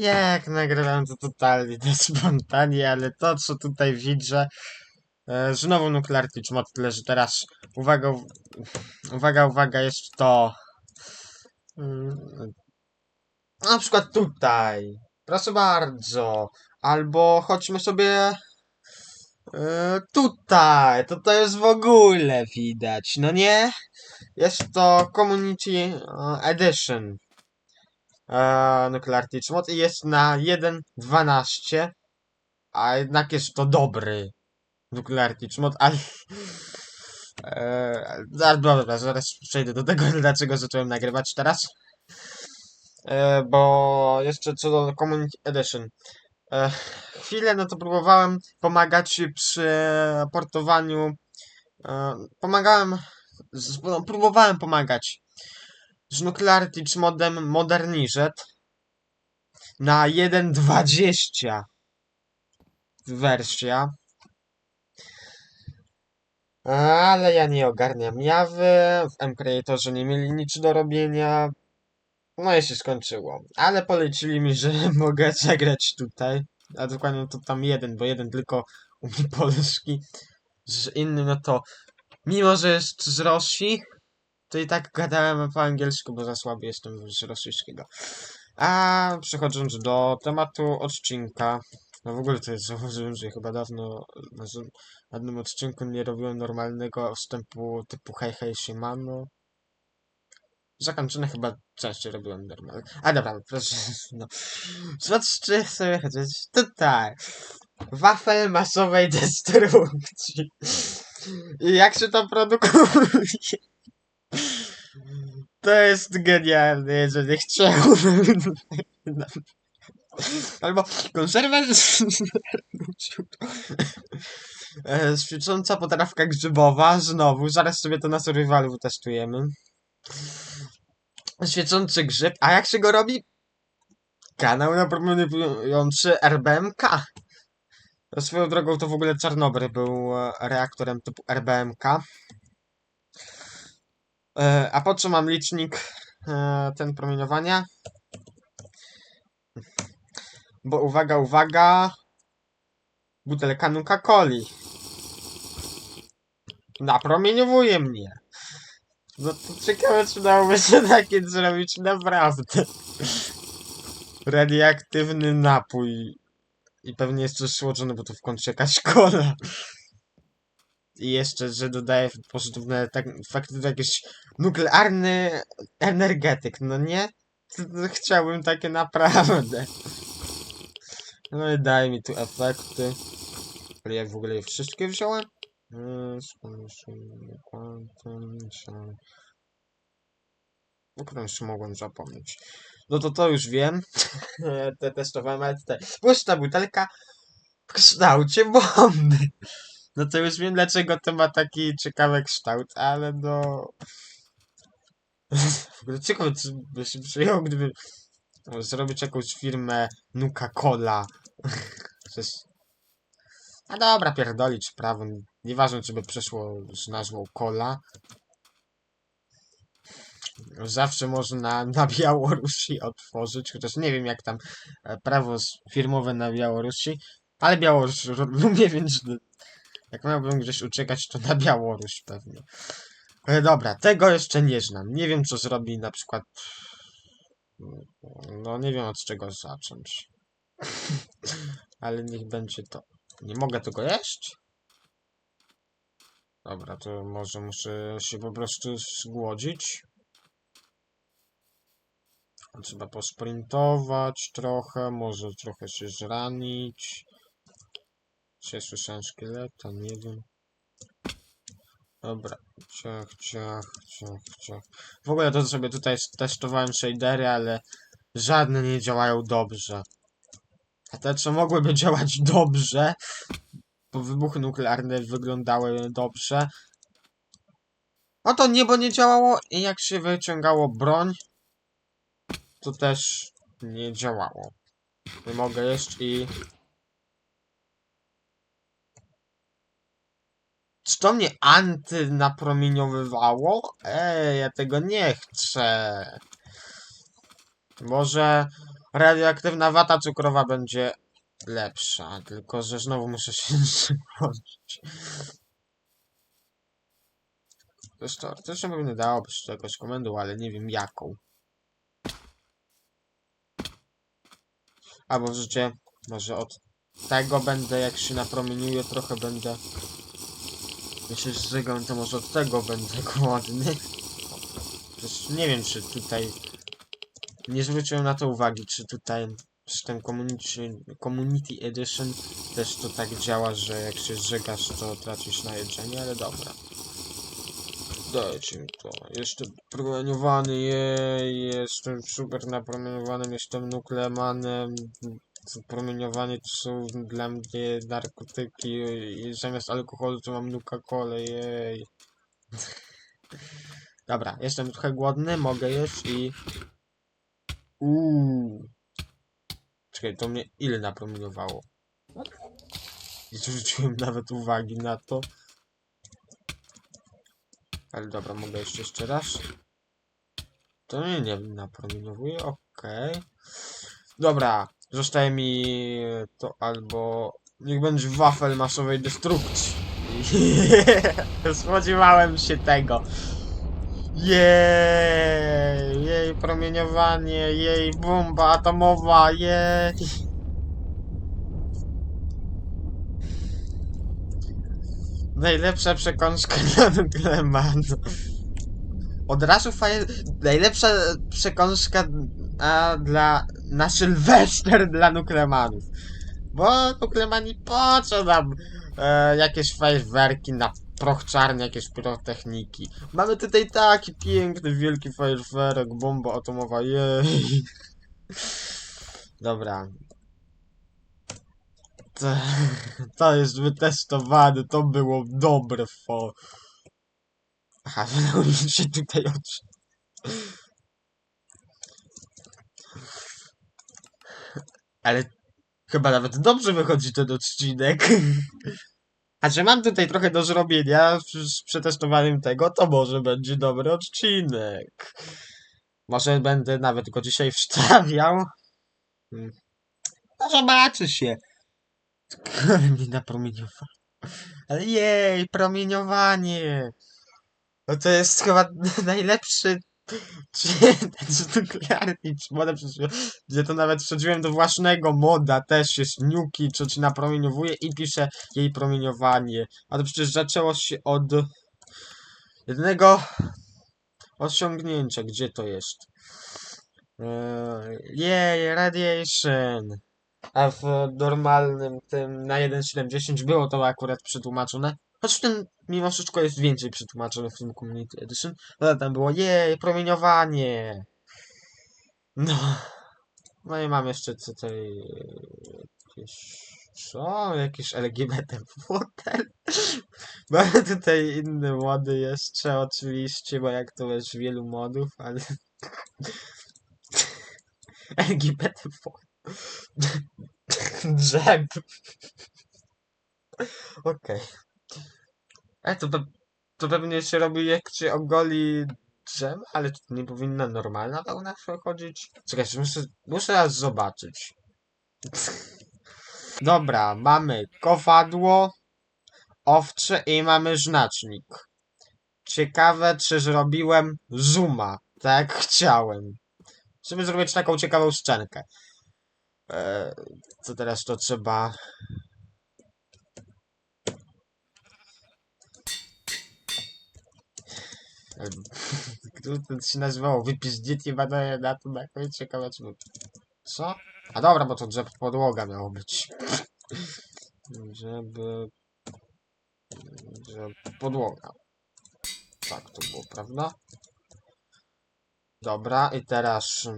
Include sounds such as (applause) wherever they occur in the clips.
Jak nagrywam to totalnie (laughs) to spontanie, ale to co tutaj widzę, e, znowu nuklearny mod, tyle że teraz. Uwaga, uwaga, uwaga, jest to. Mm, na przykład tutaj, proszę bardzo, albo chodźmy sobie e, tutaj, to to jest w ogóle widać, no nie? Jest to Community e, Edition e, Nuclear Teach Mod i jest na 1.12, a jednak jest to dobry Nuclear Teach Mod, ale... E, dobra, zaraz przejdę do tego, (laughs) dlaczego zacząłem nagrywać teraz. E, bo jeszcze co do Community Edition. E, chwilę no to próbowałem pomagać przy portowaniu. Pomagałem. Z, no, próbowałem pomagać Teach modem Moderniset na 1.20 wersja. Ale ja nie ogarniam jawy, w M-Creatorze nie mieli nic do robienia. No i się skończyło. Ale polecili mi, że (laughs) mogę zagrać tutaj. A dokładnie to tam jeden, bo jeden tylko umie (laughs) polski. Z innym no to, mimo że jest z Rosji, to i tak gadałem po angielsku, bo za słaby jestem z rosyjskiego. A przechodząc do tematu odcinka. No w ogóle to jest zauważyłem, że chyba dawno na ża- żadnym odcinku nie robiłem normalnego wstępu typu hej hej siemano. Zakończone chyba częściej robiłem normalnie. A dobra, proszę, no. Zobaczcie sobie chociaż tutaj. Wafel masowej destrukcji. I jak się to produkuje? To jest genialne, jeżeli chciałbym. Albo konserwę E, Świecąca potrawka grzybowa, znowu, zaraz sobie to na survivalu testujemy. Świecący grzyb, a jak się go robi? Kanał napromieniujący RBMK. Swoją drogą to w ogóle Czarnobyl był e, reaktorem typu RBMK. E, a po co mam licznik e, ten promieniowania? Bo uwaga, uwaga. Butelka Nuka-Coli. Napromieniowuje mnie. No to ciekawe, czy dałoby się takie zrobić naprawdę. Radioaktywny napój. I pewnie jeszcze słodzony, bo to w końcu jakaś kola. I jeszcze, że dodaje pozytywne tak, fakty jakiś nuklearny energetyk, no nie? Chciałbym takie naprawdę. No i daj mi tu efekty. Ale jak w ogóle je wszystkie wziąłem? Yy, skąd- quantum, się- O mogłem zapomnieć. No to to już wiem. (laughs) Te testowałem, ale tutaj pusta butelka w kształcie bomby. No to już wiem dlaczego to ma taki ciekawy kształt, ale no... (laughs) Ciekawe, czy by się przyjął, gdyby zrobić jakąś firmę Nuka-Cola. (laughs) To jest... A dobra, pierdolić prawo. Nieważne, czy by przeszło z nazwą Cola. Zawsze można na Białorusi otworzyć, chociaż nie wiem jak tam e, prawo firmowe na Białorusi, ale Białoruś (laughs) lubię, więc jak miałbym gdzieś uciekać, to na Białoruś pewnie. Ale dobra, tego jeszcze nie znam. Nie wiem, co zrobi na przykład... No, nie wiem od czego zacząć. (laughs) Ale niech będzie to. Nie mogę tego jeść? Dobra, to może muszę się po prostu zgłodzić. Trzeba posprintować trochę, może trochę się zranić. Czy słyszałem szkieleta? Nie wiem. Dobra, ciach, ciach, ciach, ciach. W ogóle to sobie tutaj testowałem shadery, ale żadne nie działają dobrze. A te, co mogłyby działać dobrze, bo wybuchy nuklearne wyglądały dobrze, no to niebo nie działało i jak się wyciągało broń, to też nie działało. Nie mogę jeść i... Czy to mnie antynapromieniowywało? Ej, ja tego nie chcę. Może radioaktywna wata cukrowa będzie lepsza, tylko że znowu muszę się włączyć. Zresztą teoretycznie pewnie dałoby się jakąś komendą, ale nie wiem jaką. Albo w życie, może od tego będę, jak się napromieniuje, trochę będę... Jeśli zżygam, to może od tego będę głodny. Też nie wiem, czy tutaj... Nie zwróciłem na to uwagi, czy tutaj system community, community Edition też to tak działa, że jak się zżygasz, to tracisz na jedzenie, ale dobra. Dajcie mi to. Jestem promieniowany, jej, jestem super napromieniowanym, jestem nuklemanem. Promieniowanie to są dla mnie narkotyki i zamiast alkoholu to mam nuka-kolę, jej. Dobra, jestem trochę głodny, mogę jeść i... Uuu. Czekaj, to mnie ile napromieniowało? Nie zwróciłem nawet uwagi na to. Ale dobra, mogę jeszcze jeszcze raz. To mnie nie napromieniowuje, okej. Dobra, zostaje mi to albo... Niech będzie wafel masowej destrukcji. (laughs) Spodziewałem się tego. Jej, jej promieniowanie, jej bomba atomowa, jej. Najlepsza przekąska (laughs) dla nukleamanu. Od razu faje... Najlepsza przekąska a, dla... na Sylwester dla nuklemanów. Bo nuklemani po co nam e, jakieś fajerwerki na proch czarny, jakieś pirotechniki. Mamy tutaj taki piękny, wielki fajerwerek, bomba atomowa, jej. (laughs) Dobra. To, to jest wytestowane, to było dobre fo. Aha, mi (laughs) się tutaj oczy. Ale chyba nawet dobrze wychodzi ten odcinek. (laughs) A że mam tutaj trochę do zrobienia z przetestowaniem tego, to może będzie dobry odcinek. Może będę nawet go dzisiaj wstawiał. Hmm. No zobaczy się. Ale (laughs) mi napromieniowało. Ale jej, promieniowanie. No to jest chyba (laughs) najlepszy (laughs) czy ten nuklearny czy modem, gdzie to nawet wszedłem do własnego moda, też jest Nuki, co ci napromieniowuje i pisze jej promieniowanie. A to przecież zaczęło się od jednego osiągnięcia. Gdzie to jest? Eee, Jej, radiation. A w normalnym tym na 1.7.10 było to akurat przetłumaczone. Choć ten mimo wszystko jest więcej przetłumaczone w tym Community Edition. Ale tam było jej, promieniowanie. No. No i mam jeszcze tutaj jakieś... Co? Jakieś LGBT fotel? (laughs) Mamy tutaj inne mody jeszcze oczywiście, bo jak to jest wielu modów, ale... LGBT fotel. Drzew. Okej. E, to, to pewnie się robi jak się ogoli drzew, ale to nie powinna normalna wełna przechodzić. Czekajcie, muszę, muszę raz zobaczyć. (laughs) Dobra, mamy kowadło, owcze i mamy znacznik. Ciekawe, czy zrobiłem zooma, tak jak chciałem. Żeby zrobić taką ciekawą scenkę. E, co teraz to trzeba... to się nazywało? Wypiździecie badaje na to na koniec ciekawe czy... Co? A dobra, bo to drzew podłoga miało być. Żeby... Żeby podłoga. Tak to było, prawda? Dobra, i teraz...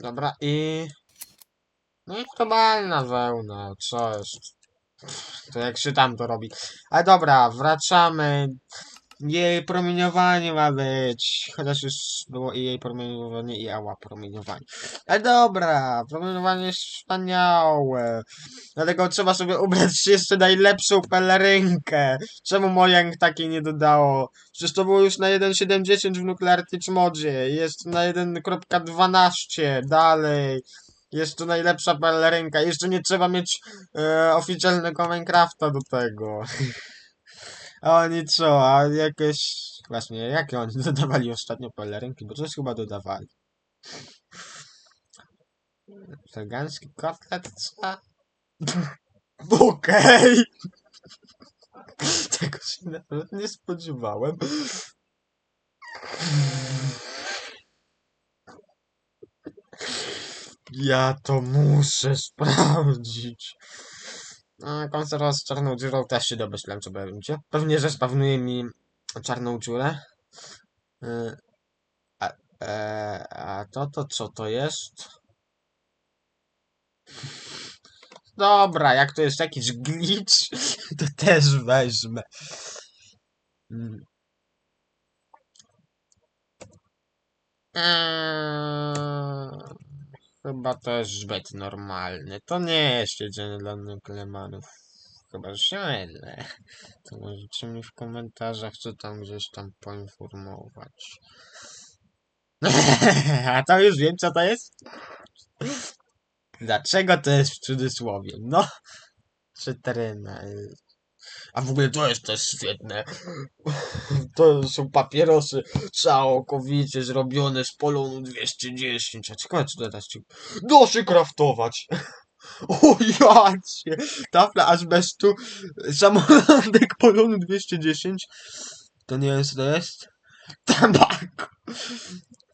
Dobra, i... No i normalna wełna, co jest? To jak się tam to robi. Ale dobra, wracamy. Jej promieniowanie ma być. Chociaż już było i jej promieniowanie, i ała promieniowanie. Ale dobra, promieniowanie jest wspaniałe. Dlatego trzeba sobie ubrać jeszcze najlepszą pelerynkę. Czemu Mojang takiej nie dodało? Przecież to było już na 1.70 w Nuclear Teach modzie. Jest na 1.12 dalej. To najlepsza pelerynka. Jeszcze nie trzeba mieć e, oficjalnego Minecrafta do tego. A (laughs) oni co, a jakieś... Właśnie, jakie oni dodawali ostatnio pelerynki? Bo coś chyba dodawali. Wegański kotlet, co? (laughs) Okej! (laughs) Tego się nawet nie spodziewałem. Ja to muszę sprawdzić. A, Konserwa z czarną dziurą też się domyślam, co będzie. Pewnie, że spawnuje mi czarną dziurę. Y, A, e, a to, to co to jest? Dobra, jak to jest jakiś glitch, (laughs) to też weźmę. Mm. Eee, chyba to jest zbyt normalny. To nie jest jedzenie dla nuklemanów. Chyba że się mylę. To możecie mi w komentarzach, czy tam gdzieś tam poinformować. (laughs) A to już wiem, co to jest? Dlaczego to jest w cudzysłowie? No, czytryna. A w ogóle to jest też świetne. To są papierosy całkowicie zrobione z polonu 210. A ciekawe, to teraz ci... Da się kraftować. (laughs) O! Tafla azbestu, samolądek polonu 210. To nie jest, to jest? Tabak!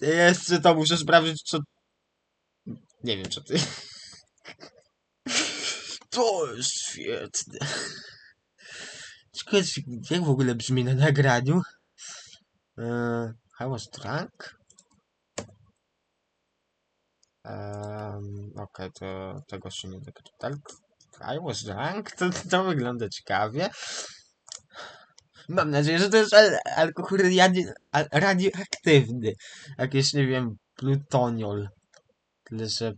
Jeszcze to muszę sprawdzić, co... Nie wiem, co ty... (laughs) To jest świetne. Czy- jak w ogóle brzmi na nagraniu? Eee, I was drunk? Um, Okej, to tego się nie doczytał. I was drunk? To, to wygląda ciekawie. Mam nadzieję, że to jest al alkohol radi radioaktywny. Jakieś, nie wiem, plutoniol. Tyle, że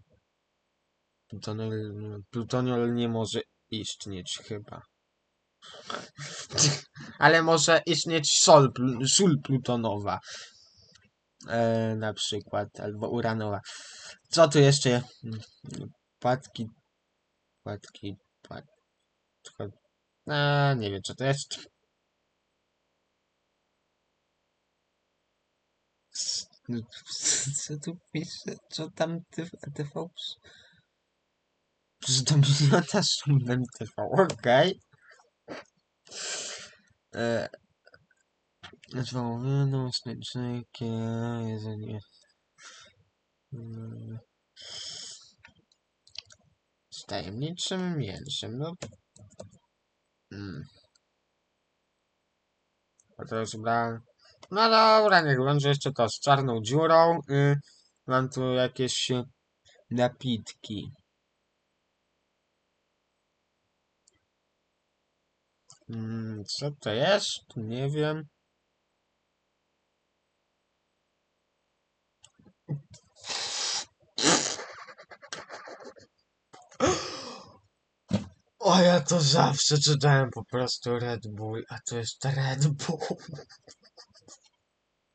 plutoniol, plutoniol nie może istnieć chyba. Ale może istnieć sol, sól plutonowa. E, na przykład, albo uranowa. Co tu jeszcze? Płatki, płatki, płatki. A, nie wiem, co to jest. Co tu pisze? Co tam TV? Że to miliona szumem TV, okej. E, Wołowino, smaczniejkie, jedzenie. Mm. Z tajemniczym mięsem, no. Mm. A teraz ubrałem. No dobra, niech będzie jeszcze to z czarną dziurą. Mam tu jakieś napitki. Mm, co to jest? Nie wiem. O, ja to zawsze czytałem po prostu Red Bull, a to jest Red Bull.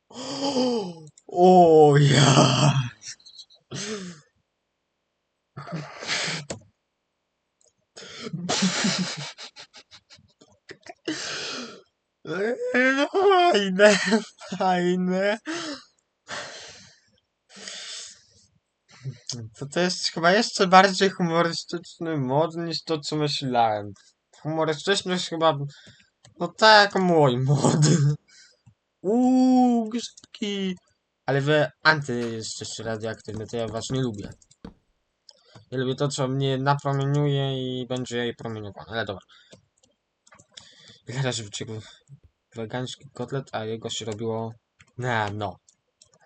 (gasps) O ja. (laughs) Fajne, fajne. To to jest chyba jeszcze bardziej humorystyczny mod niż to, co myślałem. Humorystyczność chyba, no tak mój mod. Uuu, grzybki. Ale wy anty jesteście radioaktywne, to ja was nie lubię. Ja lubię to, co mnie napromieniuje i będzie jej promieniowane, ale dobra. Razy wyciekł wegański kotlet, a jego się robiło... Na, no.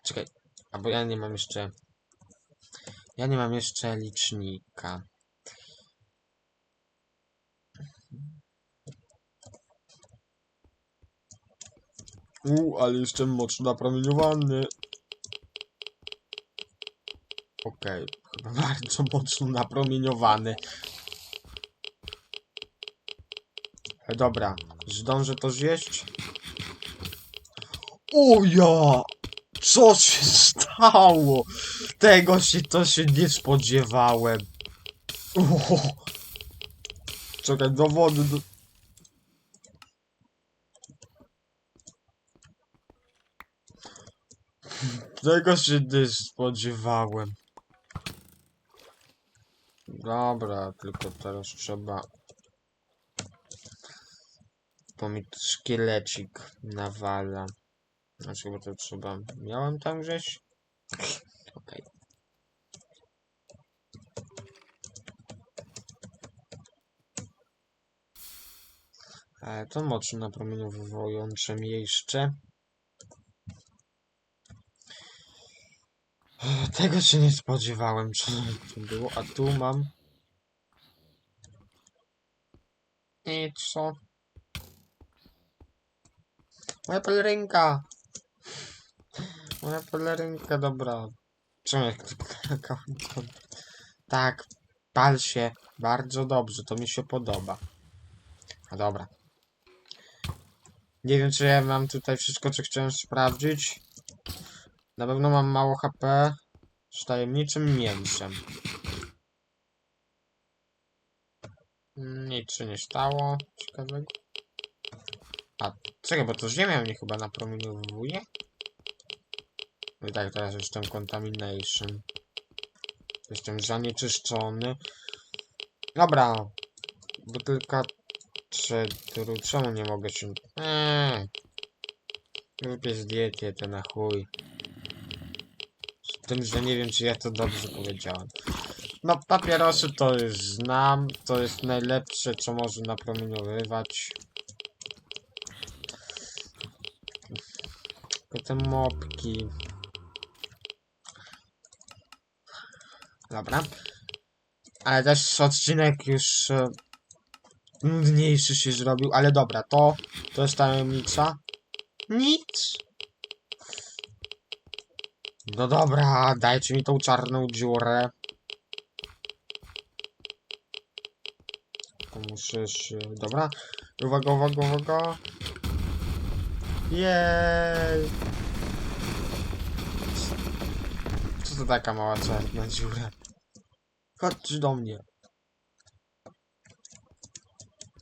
Czekaj, albo ja nie mam jeszcze... Ja nie mam jeszcze licznika. U, ale jestem mocno napromieniowany. Okej, chyba (laughs) bardzo mocno napromieniowany. E, Dobra, zdążę to zjeść? O ja! Co się stało? Tego się to się nie spodziewałem. O! Czekaj, do wody. Do... Tego się nie spodziewałem. Dobra, tylko teraz trzeba... To mi szkielecik nawala. Znaczy, bo to trzeba... Miałem tam gdzieś? Okej. Ale to mocno napromieniowujące jeszcze. Tego się nie spodziewałem, co tu było. A tu mam... I co? Moja pelerynka! Moja pelerynka, dobra. Tak, pal się. Bardzo dobrze, to mi się podoba. A dobra. Nie wiem, czy ja mam tutaj wszystko, co chciałem sprawdzić. Na pewno mam mało HP z tajemniczym mięsem. Nic się nie stało ciekawego. A, czekaj, bo to ziemia mnie chyba napromieniowuje? No i tak, teraz jestem contamination. Jestem zanieczyszczony. Dobra. Butelka cedru. Czemu nie mogę się... Eee. Lubię zdjęcie to na chuj. Z tym, że nie wiem, czy ja to dobrze powiedziałem. No, papierosy to już znam. To jest najlepsze, co może napromieniowywać. Te mopki. Dobra. Ale też odcinek już e, nudniejszy się zrobił, ale dobra, to, to jest tajemnica. Nic. No dobra, dajcie mi tą czarną dziurę. To muszę się... Dobra. Uwaga, uwaga, uwaga. Jej! Co to taka mała czarna dziura? Chodź do mnie.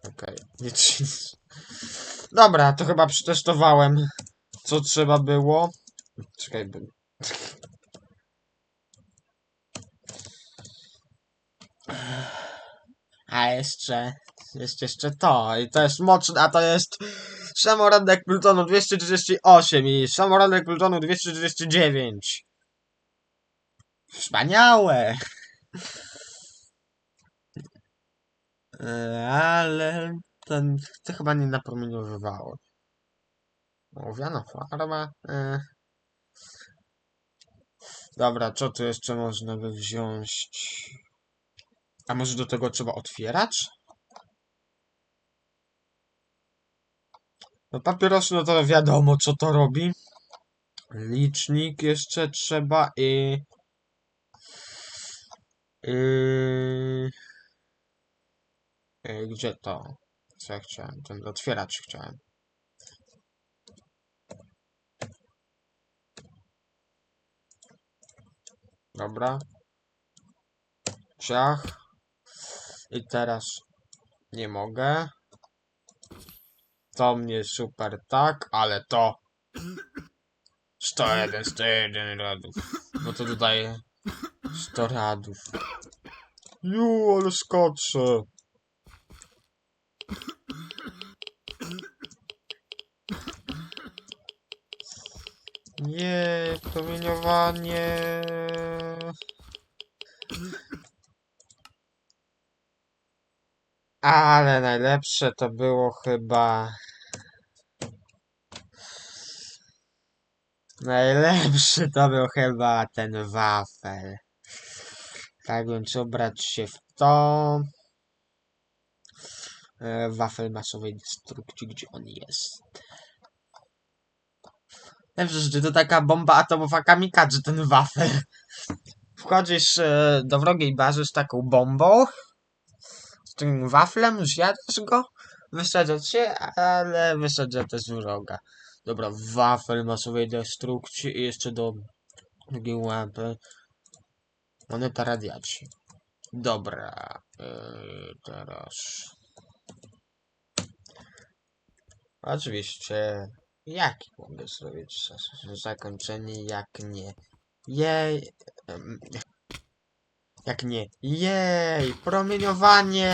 Okej, nie nic. Dobra, to chyba przetestowałem, co trzeba było. Czekaj, by... A jeszcze, jest jeszcze to, i to jest mocne, a to jest samorodek Plutonu 238 i samorodek Plutonu 239. Wspaniałe! E, Ale ten, to chyba nie napromieniowywało. Owiana farba. E. Dobra, co tu jeszcze można by wziąć? A może do tego trzeba otwierać? No papierosy, no to wiadomo co to robi. Licznik jeszcze trzeba i... Gdzie to? Co ja chciałem? Ten otwieracz chciałem. Dobra. Ciach. I teraz nie mogę. To mnie super tak, ale to 101, 101 radów. Bo to dodaje 100 radów. Ju, ale skoczę. Nie, promieniowanie. Ale najlepsze to było chyba. Najlepszy to był chyba ten wafel. Tak więc ubrać się w to. E, wafel masowej destrukcji, gdzie on jest. Ja przecież to taka bomba atomowa kamikadze, ten wafel. Wchodzisz e, do wrogiej bazy z taką bombą, z tym waflem, zjadasz go, wysadza cię, ale wysadza też wroga. Dobra, wafel masowej destrukcji i jeszcze do drugiej łapy. Moneta radiacji. Dobra, yy, teraz... Oczywiście, jaki mogę zrobić zakończenie, jak nie? Jej... em, Jak nie? Jej! Promieniowanie!